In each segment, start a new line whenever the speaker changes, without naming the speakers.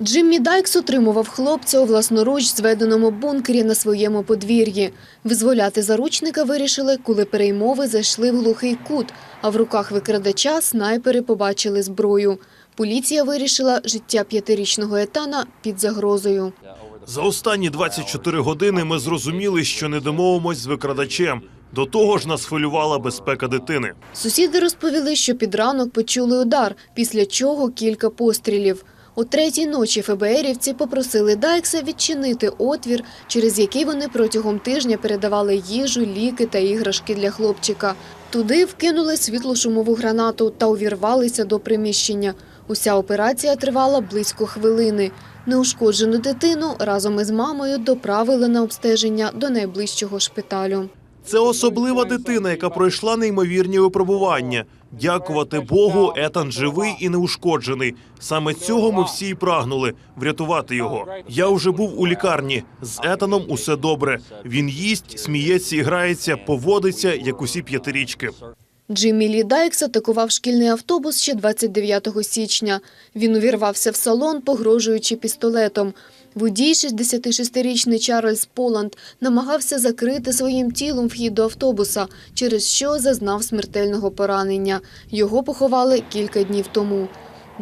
Джиммі Дайкс утримував хлопця у власноруч зведеному бункері на своєму подвір'ї. Визволяти заручника вирішили, коли переймови зайшли в глухий кут, а в руках викрадача снайпери побачили зброю. Поліція вирішила життя п'ятирічного етана під загрозою.
За останні 24 години ми зрозуміли, що не домовимось з викрадачем. До того ж нас хвилювала безпека дитини.
Сусіди розповіли, що під ранок почули удар, після чого кілька пострілів. О третій ночі ФБРівці попросили Дайкса відчинити отвір, через який вони протягом тижня передавали їжу, ліки та іграшки для хлопчика. Туди вкинули світлошумову гранату та увірвалися до приміщення. Уся операція тривала близько хвилини. Неушкоджену дитину разом із мамою доправили на обстеження до найближчого шпиталю.
Це особлива дитина, яка пройшла неймовірні випробування. Дякувати Богу, Етан живий і неушкоджений. Саме цього ми всі й прагнули врятувати його. Я вже був у лікарні. З Етаном усе добре. Він їсть, сміється і грається, поводиться як усі п'ятирічки.
Джиммі Лі Дайкс атакував шкільний автобус ще 29 січня. Він увірвався в салон, погрожуючи пістолетом. Водій, 66-річний Чарльз Поланд, намагався закрити своїм тілом вхід до автобуса, через що зазнав смертельного поранення. Його поховали кілька днів тому.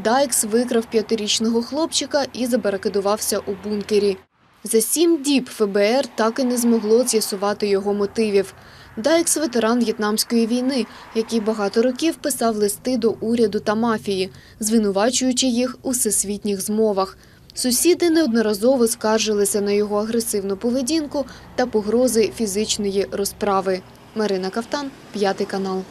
Дайкс викрав п'ятирічного хлопчика і забаракадувався у бункері. За сім діб ФБР так і не змогло з'ясувати його мотивів. Дайкс – ветеран В'єтнамської війни, який багато років писав листи до уряду та мафії, звинувачуючи їх у всесвітніх змовах. Сусіди неодноразово скаржилися на його агресивну поведінку та погрози фізичної розправи. Марина Кавтан, п'ятий канал.